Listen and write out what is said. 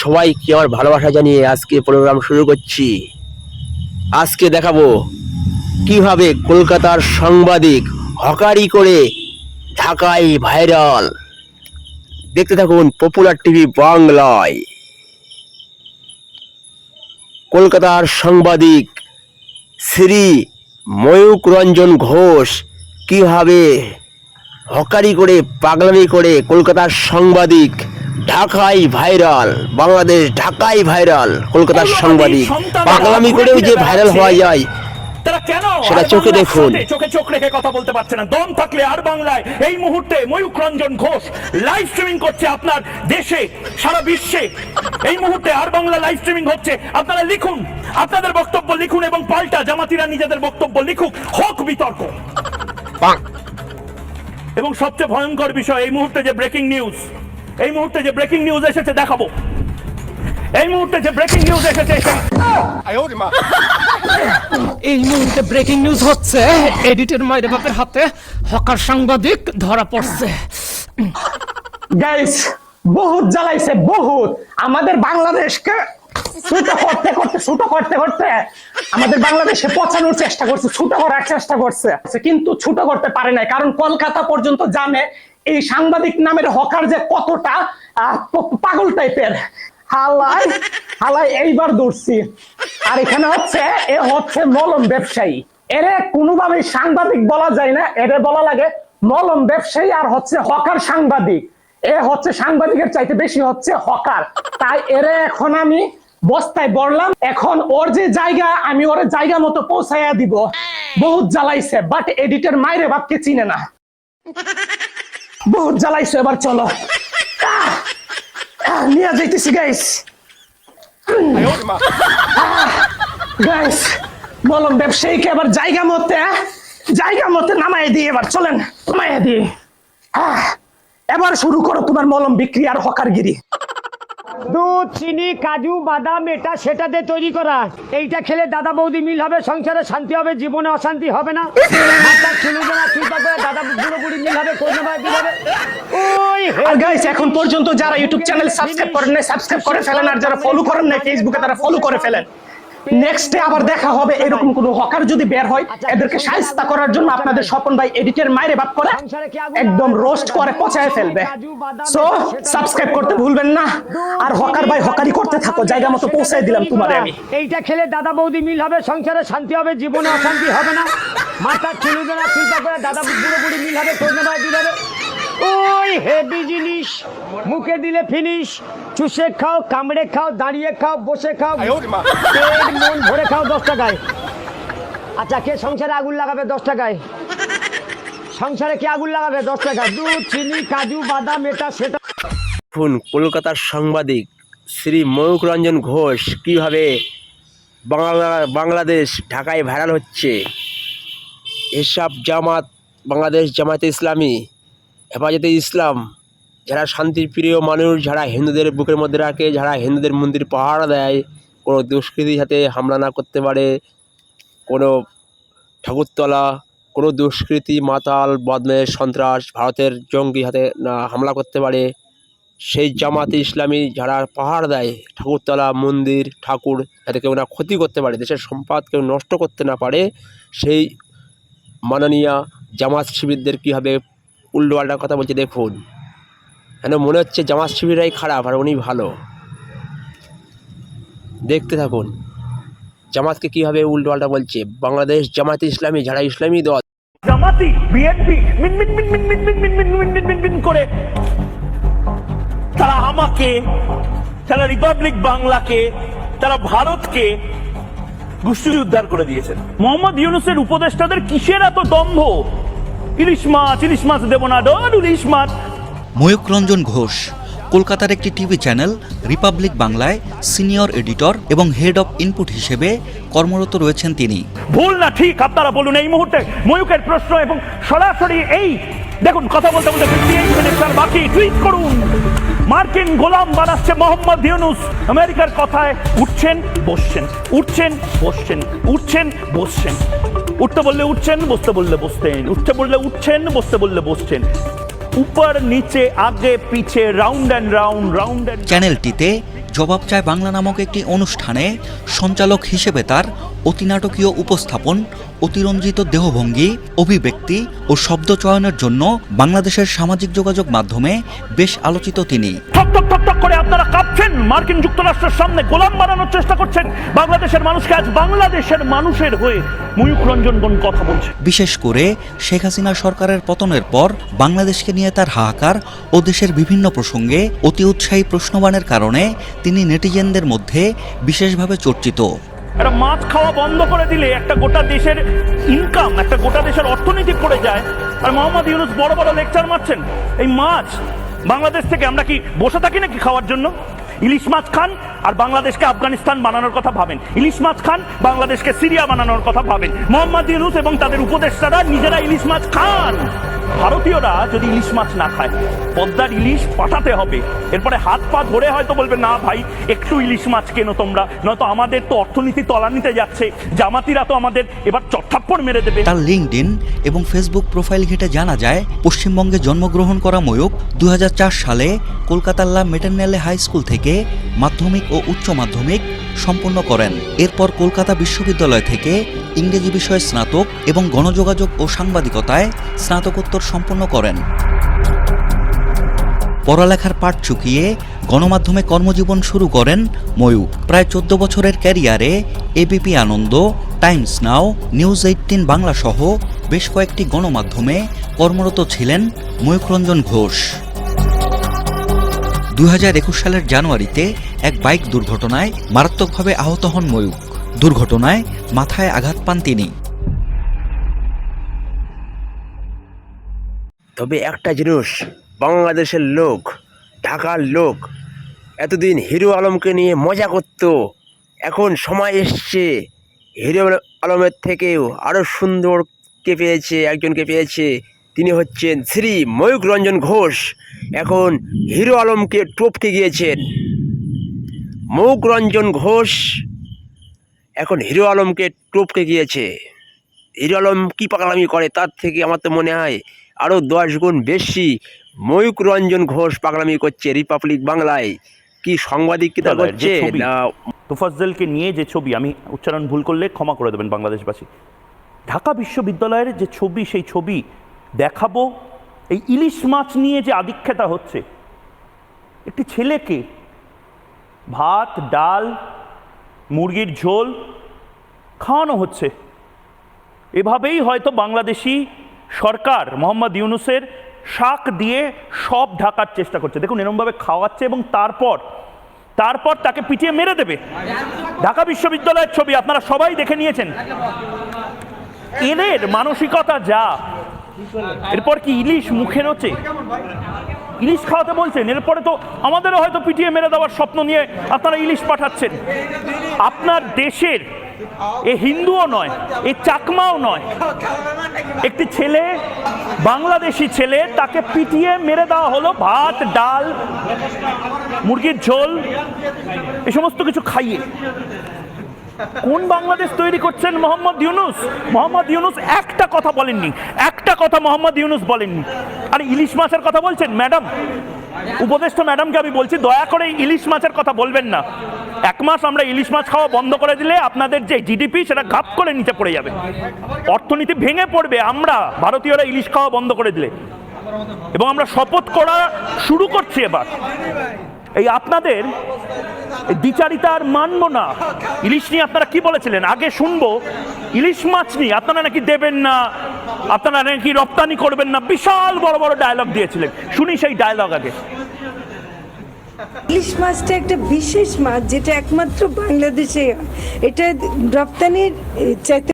সবাইকে আমার ভালোবাসা জানিয়ে আজকে প্রোগ্রাম শুরু করছি। আজকে দেখাবো কীভাবে কলকাতার সাংবাদিক হকারি করে ঢাকায় ভাইরাল দেখতে থাকুন পপুলার টিভি বাংলায়। কলকাতার সাংবাদিক শ্রী ময়ূক রঞ্জন ঘোষ কীভাবে হকারি করে পাগলামি করে কলকাতার সাংবাদিক ঢাকায় ভাইরাল বাংলাদেশ ঢাকাই ভাইরাল কলকাতার সাংবাদিক। পাগলামি করেও যে ভাইরাল হওয়া যায় তারা কেন সেটা চোখে দেখুন। চোখে চোখ রেখে কথা বলতে পারছে না। দম থাকলে আর বাংলায়। এই মুহূর্তে ময়ূক রঞ্জন ঘোষ লাইভ স্ট্রিমিং করছে আপনার দেশে সারা বিশ্বে। এই মুহূর্তে আর বাংলা লাইভ স্ট্রিমিং হচ্ছে। আপনারা লিখুন। আপনাদের বক্তব্য লিখুন এবং পাল্টা জামাতিরা নিজেদের বক্তব্য লিখুক। হোক বিতর্ক। এবং সবচেয়ে ভয়ঙ্কর বিষয় এই মুহূর্তে যে ব্রেকিং নিউজ এই মুহূর্তে যে ব্রেকিং নিউজ এসেছে দেখাবো। এই মুহূর্তে যে ব্রেকিং নিউজ এসেছে এই মুহূর্তে ব্রেকিং নিউজ হচ্ছে এডিটের মায়ের বাপের হাতে হকার সাংবাদিক ধরা পড়ছে। গাইস বহুত জ্বালাইছে বহুত। আমাদের বাংলাদেশকে ছুটো করতে করতে ছুটো করতে করতে আমাদের বাংলাদেশে পচানোর চেষ্টা করছে ছুটো করার চেষ্টা করছে। কিন্তু ছুটো করতে পারে নাই কারণ কলকাতা পর্যন্ত জানে এই সাংবাদিক নামের হকার যে কতটা পাগল টাইপের। হালাই হালাই এইবার দৌড়ছি আর এখানে হচ্ছে, এ হচ্ছে মলম ব্যবসায়ী। এরে কোনোভাবে সাংবাদিক বলা যায় না এরে বলা লাগে মলম ব্যবসায়ী আর হচ্ছে হকার সাংবাদিক। এ হচ্ছে সাংবাদিকের চাইতে বেশি হচ্ছে হকার। তাই এরে এখন আমি বস্তায় বললাম এখন ওর যে জায়গা, আমি ওর জায়গা মতো পৌঁছাইয়া দিব। বহুত জ্বালাইছে বাট এডিটর মাইরে বাপকে চিনে না। বহুত জ্বালাইছো, এবার চলো। নিয়ে যাইতেছি গাইস গাইস বললাম, ব্যবসায়ীকে এবার জায়গা মতে জায়গা মতে নামাই দিয়ে এবার চলেন নামাই দিয়ে এবার শুরু করো তোমার মলম বিক্রি আর হকারগিরি। দুধ চিনি কাজু বাদাম এটা সেটা দিয়ে তৈরি করা। এইটা খেলে দাদা বৌদি মিল হবে সংসারে শান্তি হবে জীবনে অশান্তি হবে না। দাদা বুড়ি মিল হবে ওই আর গাইস এখন পর্যন্ত যারা ইউটিউব চ্যানেল সাবস্ক্রাইব করেন সাবস্ক্রাইব করে ফেলেন। আর যারা ফলো করেন না ফেসবুকে তারা ফলো করে ফেলেন। নেক্সটে আবার দেখা হবে এরকম কোন হকার যদি বের হয় এদেরকে সাহায্য করার জন্য আপনাদের স্বপন ভাই এডিটের মায়ের বাপ করে একদম রোস্ট করে পচায় ফেলবে। সো সাবস্ক্রাইব করতে ভুলবেন না। আর হকার ভাই হকারি করতে থাকো জায়গা মতো পৌঁছায় দিলাম তোমারে আমি। এইটা খেলে দাদা বৌদি মিল হবে সংসারে শান্তি হবে জীবনে অশান্তি হবে না। মাথার চুলু জানা চিন্তা করে দাদা বুড়ো বুড়ি মিল হবে ভাই মিল হবে। হেভি জিনিস। মুখে দিলে ফিনিশ চুষে খাও কামড়ে খাও দাঁড়িয়ে খাও বসে খাও। পেট মন ভরে খাও দশ টাকায়। আচ্ছা কে সংসারে আগুন লাগাবে দশ টাকায়? সংসারে কে আগুন লাগাবে দশ টাকা দুধ চিনি কাজু বাদাম এটা সেটা। দেখুন কলকাতার সাংবাদিক শ্রী ময়ূক রঞ্জন ঘোষ কীভাবে বাংলা বাংলাদেশ ঢাকায় ভাইরাল হচ্ছে। এসব জামাত বাংলাদেশ জামাতে ইসলামী হেফাজতে ইসলাম, যারা শান্তিপ্রিয় মানুষ, যারা হিন্দুদের বুকের মধ্যে রাখে, যারা হিন্দুদের মন্দির পাহারা দেয়, কোনো দুষ্কৃতি যাতে হামলা না করতে পারে, কোনো ঠাকুরতলা, কোনো দুষ্কৃতি, মাতাল, বদমেশ, সন্ত্রাস, ভারতের জঙ্গি হাতে না হামলা করতে পারে, সেই জামাতে ইসলামী যারা পাহাড় দেয়, ঠাকুরতলা, মন্দির, ঠাকুর, যাতে কেউ না ক্ষতি করতে পারে, দেশের সম্পদ কেউ নষ্ট করতে না পারে, সেই মাননীয় জামাত শিবিরদের কীভাবে উল্টোপাল্টা কথা বলছে দেখুন কেন মনে হচ্ছে জামাত শিবিরাই খারাপ আর উনি ভালো দেখতে থাকুন জামাতকে কীভাবে উল্টোপাল্টা বলছে বাংলাদেশ জামাতে ইসলামী যারা ইসলামী দল জামাতি বিএনপি মিন মিন মিন মিন মিন মিন মিন মিন মিন মিন মিন করে তারা আমাকে তারা রিপাবলিক বাংলাকে তারা ভারতকে গোষ্ঠী উদ্ধার করে দিয়েছেন মোহাম্মদ ইউনুসের উপদেষ্টাদের কিসের এত দম্ভ ইলিশ মাছ ইলিশ মাছ দেব না ডর ইলিশ মাছ ময়ূক রঞ্জন ঘোষ কলকাতার একটি টিভি চ্যানেল রিপাবলিক বাংলায় সিনিয়র এডিটর এবং হেড অফ ইনপুট হিসেবে কর্মরত রয়েছেন তিনি। ভুল না ঠিক আপনারা বলুন এই মুহূর্তে ময়ূকের প্রশ্ন এবং সরাসরি এই দেখুন কথা বলতে বলতে ফিফটি এইট মিনিট বাকি টুইট করুন। মার্কিন গোলাম বানাচ্ছে মোহাম্মদ ইউনুস। আমেরিকার কথায় উঠছেন বসছেন উঠছেন বসছেন উঠছেন বসছেন। উঠতে বললে উঠছেন, বসতে বললে বসতেন। উঠতে বললে উঠছেন, বসতে বললে বসছেন। উপর, নিচে, আগে, পিছে রাউন্ড অ্যান্ড রাউন্ড রাউন্ড চ্যানেলটিতে জবাব চায় বাংলা নামক একটি অনুষ্ঠানে সঞ্চালক হিসেবে তার অতিনাটকীয় উপস্থাপন অতিরঞ্জিত দেহভঙ্গি অভিব্যক্তি ও শব্দ চয়নের জন্য বাংলাদেশের সামাজিক যোগাযোগ মাধ্যমে বেশ আলোচিত তিনি। করে আপনারা কাঁপছেন। মার্কিন যুক্তরাষ্ট্রের সামনে গোলাম বানানোর চেষ্টা করছেন। বাংলাদেশের মানুষকে আজ বাংলাদেশের মানুষের হয়ে ময়ূক রঞ্জনগণ কথা বলছে। বিশেষ করে শেখ হাসিনা সরকারের পতনের পর বাংলাদেশকে নিয়ে তার হাহাকার ও দেশের বিভিন্ন প্রসঙ্গে অতি উৎসাহী প্রশ্নবাণের কারণে তিনি নেটিজেনদের মধ্যে বিশেষভাবে চর্চিত। একটা মাছ খাওয়া বন্ধ করে দিলে একটা গোটা দেশের ইনকাম একটা গোটা দেশের অর্থনীতি পড়ে যায়। আর মোহাম্মদ ইউনুস বড় বড় লেকচার মারছেন। এই মাছ বাংলাদেশ থেকে আমরা কি বসে থাকি নাকি খাওয়ার জন্য? ইলিশ মাছ খান আর বাংলাদেশকে আফগানিস্তান বানানোর কথা ভাবেন। ইলিশ মাছ খান, বাংলাদেশকে সিরিয়া বানানোর কথা ভাবেন। মোহাম্মদ ইউনুস এবং তাদের উপদেষ্টারা নিজেরা ইলিশ মাছ খান। ভারতীয়রা যদি ইলিশ মাছ না খায়, পদ্মার ইলিশ পাঠাতে হবে। এরপরে হাত পা ধরে হয়তো বলবে, না ভাই, একটু ইলিশ মাছ কেনো তোমরা? নয়তো আমাদের তো অর্থনীতি তলানিতে যাচ্ছে। জামাতিরা তো আমাদের এবার চট্টাপ্পড় মেরে দেবে। তার লিঙ্কডিন এবং ফেসবুক প্রোফাইল ঘেটে জানা যায়, পশ্চিমবঙ্গে জন্মগ্রহণ করা ময়ূক দু সালে কলকাতার লা মেটার্নালে হাই স্কুল থেকে মাধ্যমিক ও উচ্চ মাধ্যমিক সম্পন্ন করেন। এরপর কলকাতা বিশ্ববিদ্যালয় থেকে ইংরেজি বিষয়ে স্নাতক এবং গণযোগাযোগ ও সাংবাদিকতায় স্নাতকোত্তর সম্পন্ন করেন। পড়ালেখার পাঠ চুকিয়ে গণমাধ্যমে কর্মজীবন শুরু করেন ময়ূক প্রায় চোদ্দ বছরের ক্যারিয়ারে ABP Ananda, Times Now, News eighteen Bangla সহ বেশ কয়েকটি গণমাধ্যমে কর্মরত ছিলেন ময়ূকরঞ্জন ঘোষ। দু হাজার একুশ সালের জানুয়ারিতে এক বাইক দুর্ঘটনায় মারাত্মকভাবে আহত হন ময়ূক দুর্ঘটনায় মাথায় আঘাত পান তিনি। তবে একটা জিনিস, বাংলাদেশের লোক, ঢাকার লোক এতদিন হিরো আলমকে নিয়ে মজা করত। এখন সময় এসছে, হিরো আলমের থেকেও আরও সুন্দর কে পেয়েছে, একজনকে পেয়েছে। তিনি হচ্ছেন শ্রী ময়ূক রঞ্জন ঘোষ। এখন হিরো আলমকে টপকে গিয়েছেন। ময়ূক রঞ্জন ঘোষ এখন হিরো আলমকে টপকে গিয়েছে। হিরো আলম কী পাগলামি করে তার থেকে আমার তো মনে হয় আরও দশ গুণ বেশি ময়ূক রঞ্জন ঘোষ পাগলামি করছে রিপাবলিক বাংলায়। কি সাংবাদিকতা করছে? না। তোফাজ্জলকে নিয়ে যে ছবি আমি উচ্চারণ ভুল করলে ক্ষমা করে দেবেন বাংলাদেশবাসী। ঢাকা বিশ্ববিদ্যালয়ের যে ছবি সেই ছবি দেখাবো এই ইলিশ মাছ নিয়ে যে আদিক্ষেতা হচ্ছে, একটি ছেলেকে ভাত, ডাল, মুরগির ঝোল খাওয়ানো হচ্ছে। এভাবেই হয়তো বাংলাদেশি সরকার মোহাম্মদ ইউনুসের শাক দিয়ে সব ঢাকার চেষ্টা করছে। দেখুন, এরমভাবে খাওয়াচ্ছে এবং তারপর তারপর তাকে পিটিয়ে মেরে দেবে। ঢাকা বিশ্ববিদ্যালয়ের ছবি আপনারা সবাই দেখে নিয়েছেন। এদের মানসিকতা যা এরপর কি ইলিশ মুখে রোচে ইলিশ খাওয়াতে বলছেন, এরপরে তো আমাদেরও হয়তো পিটিয়ে মেরে দেওয়ার স্বপ্ন নিয়ে আপনারা ইলিশ পাঠাচ্ছেন। আপনার দেশের এ হিন্দুও নয়, এ চাকমাও নয়। একটি ছেলে, বাংলাদেশি ছেলে, তাকে পিটিয়ে মেরে দেওয়া হলো ভাত, ডাল, মুরগির ঝোল, এ সমস্ত কিছু খাইয়ে। কোন বাংলাদেশ তৈরি করছেন মোহাম্মদ ইউনুস? মোহাম্মদ ইউনুস একটা কথা বলেননি। একটা কথা মোহাম্মদ ইউনুস বলেননি। আর ইলিশ মাছের কথা বলছেন? ম্যাডাম, উপদেষ্টা ম্যাডামকে আমি বলছি, দয়া করে ইলিশ মাছের কথা বলবেন না। এক মাস আমরা ইলিশ মাছ খাওয়া বন্ধ করে দিলে আপনাদের যে জিডিপি, সেটা ঘাপ করে নিচে পড়ে যাবে। অর্থনীতি ভেঙে পড়বে আমরা, ভারতীয়রা ইলিশ খাওয়া বন্ধ করে দিলে। এবং আমরা শপথ করা শুরু করছি এবার। এই আপনাদের এই দ্বিচারিতা আর মানবো না। ইলিশ নিয়ে আপনারা কি বলেছিলেন? আগে শুনব। ইলিশ মাছ নিয়ে আপনারা নাকি দেবেন না, আপনারা নাকি রপ্তানি করবেন না, বিশাল বড় বড় ডায়লগ দিয়েছিলেন। শুনি সেই ডায়লগ আগে। ইলিশ মাছটা একটা বিশেষ মাছ, যেটা একমাত্র বাংলাদেশে এটা রপ্তানির চাইতে